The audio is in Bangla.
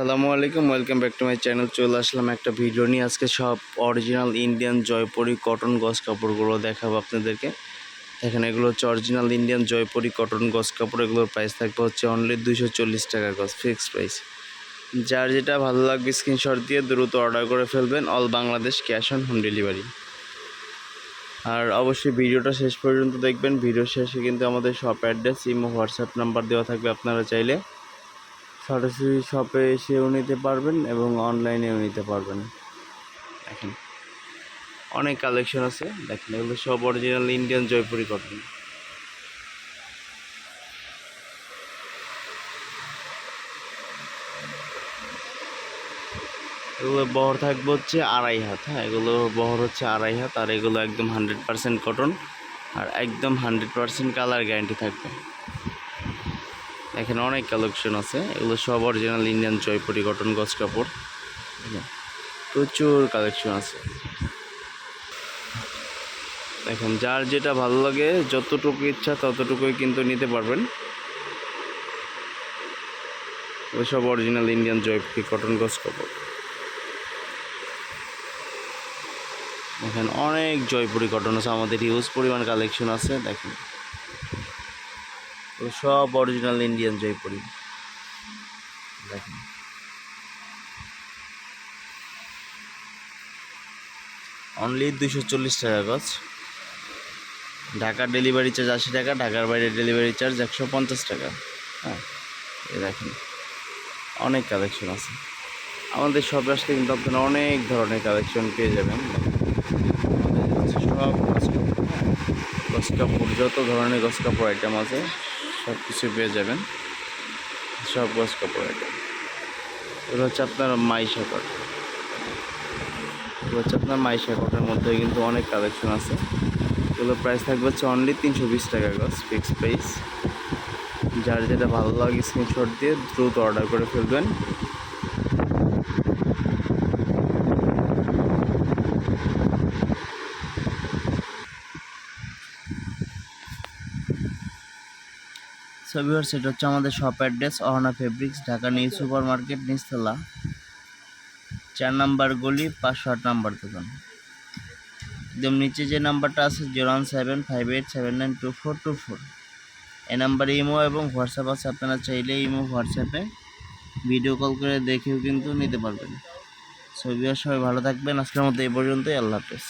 সালামু আলাইকুম welcome back to my channel চলে আসলাম একটা ভিডিও নিয়ে। আজকে সব অরিজিনাল ইন্ডিয়ান জয়পুরি কটন গস কাপড়গুলো দেখাবো আপনাদেরকে। এখানে এগুলো হচ্ছে অরিজিনাল ইন্ডিয়ান জয়পুরি কটন গস কাপড়। এগুলোর প্রাইস থাকবে হচ্ছে অনলি দুশো টাকা গস ফিক্সড প্রাইস যার যেটা ভালো লাগবে স্ক্রিনশট দিয়ে দ্রুত অর্ডার করে ফেলবেন। All Bangladesh cash on home delivery আর অবশ্যই ভিডিওটা শেষ পর্যন্ত দেখবেন। ভিডিও শেষে কিন্তু আমাদের shop address imo WhatsApp number দেওয়া থাকবে আপনারা চাইলে। সরাসরি শপে এসেও নিতে পারবেন এবং অনলাইনেও নিতে পারবেন। দেখেন, অনেক কালেকশন আছে। দেখেন, এগুলো সব অরিজিনাল ইন্ডিয়ান জয়পুরি কটন এগুলো বহর থাকবে হচ্ছে আড়াই হাত হ্যাঁ? এগুলো বহর হচ্ছে আড়াই হাত, আর এগুলো একদম হান্ড্রেড পার্সেন্ট কটন আর একদম হান্ড্রেড পার্সেন্ট কালার গ্যারান্টি থাকবে। এখানে অনেক কালেকশন আছে। এগুলো সব অরিজিনাল ইন্ডিয়ান জয়পুরি কটন গজ কাপড়। প্রচুর কালেকশন আছে। দেখেন, যার যেটা ভালো লাগে, যতটুকু ইচ্ছা ততটুকুই কিন্তু নিতে পারবেন। সব অরিজিনাল ইন্ডিয়ান জয়পুরি কটন গজ কাপড়। দেখেন, অনেক জয়পুরি কটন আছে। আমাদের হিউজ পরিমাণ কালেকশন আছে। দেখেন। সব অরিজিনাল ইন্ডিয়ান জয়পুরি দেখেন। অনলি দুশো চল্লিশ টাকা গজ। ঢাকার ডেলিভারি চার্জ আশি টাকা, ঢাকার বাইরে ডেলিভারি চার্জ একশো পঞ্চাশ টাকা। হ্যাঁ এই দেখেন। অনেক কালেকশন আছে। আমাদের শপে আসলে কিন্তু আপনারা অনেক ধরনের কালেকশন পেয়ে যাবেন। সব হ্যাঁ। গজ কাপড়, যত ধরনের গছ কাপড় আইটেম আছে সব কিছু পেয়ে যাবেন। সব গজ কাপড় এটা এগুলো হচ্ছে আপনার মাই শাকট এগুলো হচ্ছে আপনার মাই শাকটের মধ্যে কিন্তু অনেক কালেকশন আছে। এগুলো প্রাইস থাকবে হচ্ছে অনলি তিনশো বিশ টাকা গজ ফিক্স প্রাইস যার যেটা ভালো লাগে স্ক্রিনশট দিয়ে দ্রুত অর্ডার করে ফেলবেন। সো ভিউয়ার্স এটা হচ্ছে আমাদের shop address Ahona fabrics Dhaka new super market নিচতলা চার নাম্বার গলি, পাঁচশো আট নাম্বার দোকান। একদম নিচে যে নাম্বারটা আছে zero one seven five eight seven nine two four two four এ নাম্বারে ইমো এবং হোয়াটসঅ্যাপ আছে, আপনারা চাইলে ইমো, হোয়াটসঅ্যাপে ভিডিও কল করে দেখেও কিন্তু নিতে পারবেন। সো ভিউয়ার্স সবাই ভালো থাকবেন। আজকের মতো এই পর্যন্তই, আল্লাহ হাফেজ।